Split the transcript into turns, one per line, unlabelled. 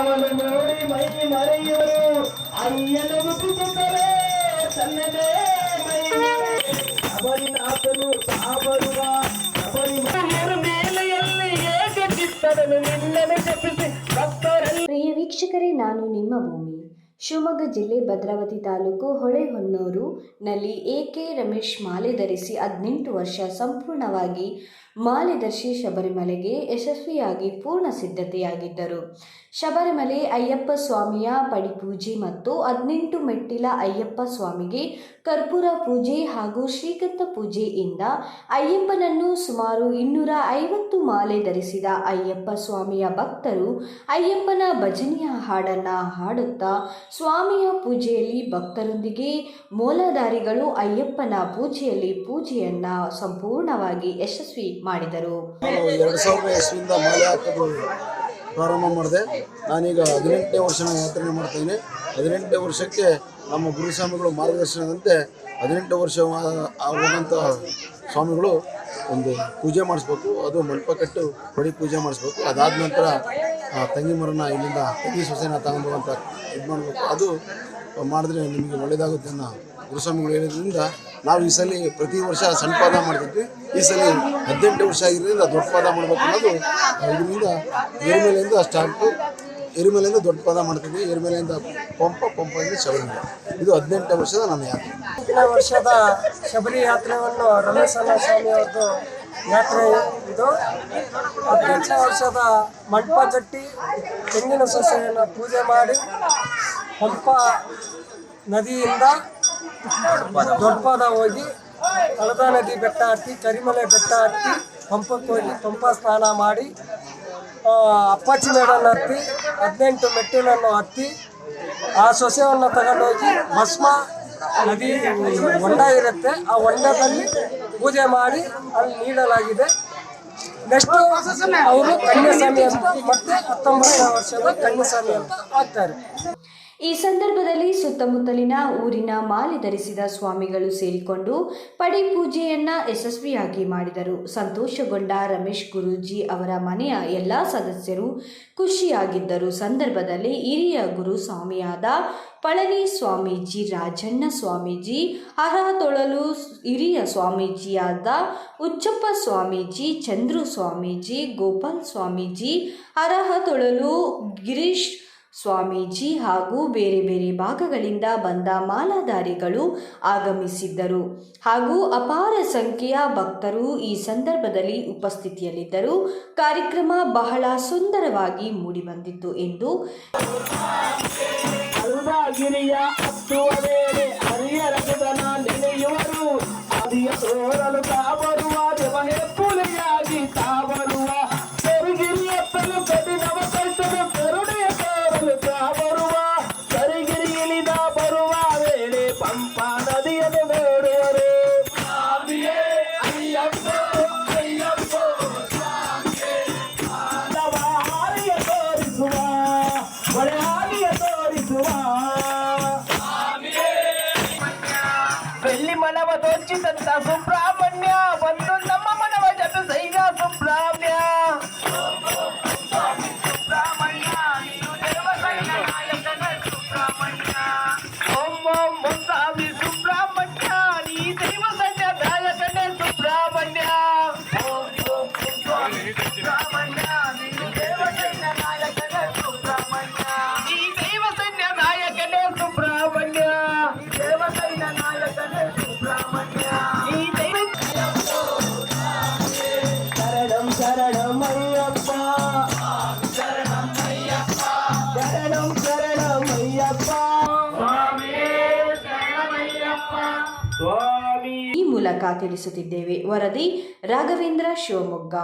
ನೋಡಿ ಮೈ ಮರೆಯುವರು ಅಯ್ಯನ ಮುಟ್ಟುತ್ತಾರೆ ತನ್ನದೇ ಮೈ ಶಬರಿನಾಥನು ಸಾಬರುವ ಶಬರಿಮಲೆಯರ ಮೇಲೆಯಲ್ಲಿ ಏಕೆ ಚಿತ್ತದನು ನಿನ್ನನ್ನು ಜಪಿಸಿ ಭಕ್ತರಲ್ಲಿ
ಪ್ರಿಯ ವೀಕ್ಷಕರೇ ನಾನು ನಿಮ್ಮ ಭೂಮಿ ಶಿವಮೊಗ್ಗ ಜಿಲ್ಲೆ ಭದ್ರಾವತಿ ತಾಲೂಕು ಹೊಳೆಹೊನ್ನೂರು ನಲ್ಲಿ ಎ ಕೆ ರಮೇಶ್ ಮಾಲೆ ಧರಿಸಿ ಹದಿನೆಂಟು ವರ್ಷ ಸಂಪೂರ್ಣವಾಗಿ ಮಾಲೆದರ್ಶಿ ಶಬರಿಮಲೆಗೆ ಯಶಸ್ವಿಯಾಗಿ ಪೂರ್ಣ ಸಿದ್ಧತೆಯಾಗಿದ್ದರು. ಶಬರಿಮಲೆ ಅಯ್ಯಪ್ಪ ಸ್ವಾಮಿಯ ಪಡಿಪೂಜೆ ಮತ್ತು ಹದಿನೆಂಟು ಮೆಟ್ಟಿಲ ಅಯ್ಯಪ್ಪ ಸ್ವಾಮಿಗೆ ಕರ್ಪೂರ ಪೂಜೆ ಹಾಗೂ ಶ್ರೀಗಂಧ ಪೂಜೆಯಿಂದ ಅಯ್ಯಪ್ಪನನ್ನು ಸುಮಾರು ಇನ್ನೂರ ಐವತ್ತು ಮಾಲೆ ಧರಿಸಿದ ಅಯ್ಯಪ್ಪ ಸ್ವಾಮಿಯ ಭಕ್ತರು ಅಯ್ಯಪ್ಪನ ಭಜನೆಯ ಹಾಡನ್ನು ಹಾಡುತ್ತಾ ಸ್ವಾಮಿಯ ಪೂಜೆಯಲ್ಲಿ ಭಕ್ತರೊಂದಿಗೆ ಮೂಲಧಾರಿಗಳು ಅಯ್ಯಪ್ಪನ ಪೂಜೆಯಲ್ಲಿ ಪೂಜೆಯನ್ನು ಸಂಪೂರ್ಣವಾಗಿ ಯಶಸ್ವಿ ಮಾಡಿದರು.
ಪ್ರಾರಂಭ ಮಾಡಿದೆ. ನಾನೀಗ ಹದಿನೆಂಟನೇ ವರ್ಷ ಯಾತ್ರೆ ಮಾಡ್ತೇನೆ ಹದಿನೆಂಟನೇ ವರ್ಷಕ್ಕೆ ನಮ್ಮ ಗುರುಸ್ವಾಮಿಗಳು ಮಾರ್ಗದರ್ಶನದಂತೆ ಹದಿನೆಂಟು ವರ್ಷ ಆಗುವಂಥ ಸ್ವಾಮಿಗಳು ಒಂದು ಪೂಜೆ ಮಾಡಿಸ್ಬೇಕು. ಅದು ಮಂಟಪ ಕಟ್ಟು ಪೂಜೆ ಮಾಡಿಸ್ಬೇಕು. ಅದಾದ ನಂತರ ಆ ತಂಗಿ ಮರನ ಇಲ್ಲಿಂದ ತಂಗಿ ಸೊಸೆನ ತಗೊಂಡು ಅಂತ ಇದು ಮಾಡಬೇಕು ಅದು ಮಾಡಿದ್ರೆ ನಿಮಗೆ ಒಳ್ಳೆಯದಾಗುತ್ತೆ ಅನ್ನೋ ಗುರುಸ್ವಾಮಿಗಳು ಹೇಳಿದ್ರಿಂದ ನಾವು ಈ ಸಲ ಪ್ರತಿ ವರ್ಷ ಸಣ್ಣ ಪಾದ ಮಾಡ್ತಿದ್ವಿ. ಈ ಸಲ ಹದಿನೆಂಟು ವರ್ಷ ಆಗಿರೋದ್ರಿಂದ ದೊಡ್ಡ ಪಾದ ಮಾಡಬೇಕು ಅನ್ನೋದು ಇದರಿಂದ ಎರಿಮೆಲೆಯಿಂದ ಸ್ಟಾರ್ಟು. ಎರಿಮೆಲೆಯಿಂದ ದೊಡ್ಡ ಪಾದ ಮಾಡ್ತಿದ್ವಿ. ಎರಿಮೇಲೆಯಿಂದ ಪಂಪ ಪಂಪದಿಂದ ಶಬರಿಮಲೆ. ಇದು ಹದಿನೆಂಟು ವರ್ಷದ ನನ್ನ ಯಾತ್ರೆ.
ವರ್ಷದ ಶಬರಿ ಯಾತ್ರೆಯನ್ನು ರಮೇಶನ ಸ್ವಾಮಿ ಅವ್ರದ್ದು ಯಾತ್ರೆ ಇದು. ಹದಿನೆಂಟನೇ ವರ್ಷದ ಮಂಟಪ ಜಟ್ಟಿ, ತೆಂಗಿನ ಸಸ್ಯವನ್ನು ಪೂಜೆ ಮಾಡಿ ಪಂಪ ನದಿಯಿಂದ ದೊಡ್ಡಪಾದ ಹೋಗಿ ಹಳದ ನದಿ ಬೆಟ್ಟ ಹತ್ತಿ ಕರಿಮಲೆ ಬೆಟ್ಟ ಹತ್ತಿ ಪಂಪಕ್ಕೆ ಹೋಗಿ ಪಂಪ ಸ್ನಾನ ಮಾಡಿ ಅಪ್ಪಾಚಿ ಮೇಡನ್ನು ಹತ್ತಿ, ಹದಿನೆಂಟು ಮೆಟ್ಟಿಲನ್ನು ಹತ್ತಿ, ಆ ಸೊಸೆಯನ್ನು ತಗೊಂಡೋಗಿ ಭಸ್ಮ ನದಿ ಹೊಂಡ ಇರುತ್ತೆ. ಆ ಹೊಂಡದಲ್ಲಿ ಪೂಜೆ ಮಾಡಿ ಅಲ್ಲಿ ನೀಡಲಾಗಿದೆ. ನೆಕ್ಸ್ಟ್ ಅವರು ಕನ್ಯಾಸ್ವಾಮಿ ಅಂತ ಮತ್ತೆ ಹತ್ತೊಂಬತ್ತನೇ ವರ್ಷದ ಕನ್ಯಾಸ್ವಾಮಿ ಅಂತ ಆಗ್ತಾರೆ.
ಈ ಸಂದರ್ಭದಲ್ಲಿ ಸುತ್ತಮುತ್ತಲಿನ ಊರಿನ ಮಾಲೆ ಧರಿಸಿದ ಸ್ವಾಮಿಗಳು ಸೇರಿಕೊಂಡು ಪಡಿ ಪೂಜೆಯನ್ನ ಯಶಸ್ವಿಯಾಗಿ ಮಾಡಿದರು. ಸಂತೋಷಗೊಂಡ ರಮೇಶ್ ಗುರೂಜಿ ಅವರ ಮನೆಯ ಎಲ್ಲ ಸದಸ್ಯರು ಖುಷಿಯಾಗಿದ್ದರು. ಸಂದರ್ಭದಲ್ಲಿ ಹಿರಿಯ ಗುರು ಸ್ವಾಮಿಯಾದ ಪಳನಿ ಸ್ವಾಮೀಜಿ, ರಾಜಣ್ಣ ಸ್ವಾಮೀಜಿ ಅರಹತೊಳಲು ತೊಳಲು ಹಿರಿಯ ಸ್ವಾಮೀಜಿಯಾದ ಉಚ್ಚಪ್ಪ ಸ್ವಾಮೀಜಿ, ಚಂದ್ರು ಸ್ವಾಮೀಜಿ, ಗೋಪಾಲ್ ಸ್ವಾಮೀಜಿ, ಅರಹ ತೊಳಲು ಗಿರೀಶ್ ಸ್ವಾಮೀಜಿ ಹಾಗೂ ಬೇರೆ ಬೇರೆ ಭಾಗಗಳಿಂದ ಬಂದ ಮಾಲಾಧಾರಿಗಳು ಆಗಮಿಸಿದ್ದರು. ಹಾಗೂ ಅಪಾರ ಸಂಖ್ಯೆಯ ಭಕ್ತರು ಈ ಸಂದರ್ಭದಲ್ಲಿ ಉಪಸ್ಥಿತಿಯಲ್ಲಿದ್ದರು. ಕಾರ್ಯಕ್ರಮ ಬಹಳ ಸುಂದರವಾಗಿ ಮೂಡಿಬಂದಿತ್ತು ಎಂದು
ಅಲ್ವಾಗಿರಿಯ मनावा दोनची संत सुब्राह्मण्य बंद ಸ್ವಾಮಿ ಶರಣಮಯ್ಯಪ್ಪ. ಸ್ವಾಮಿ.
ಈ ಮೂಲಕ ತಿಳಿಸುತ್ತಿದ್ದೇವೆ ವರದಿ ರಾಘವೇಂದ್ರ ಶಿವಮೊಗ್ಗ.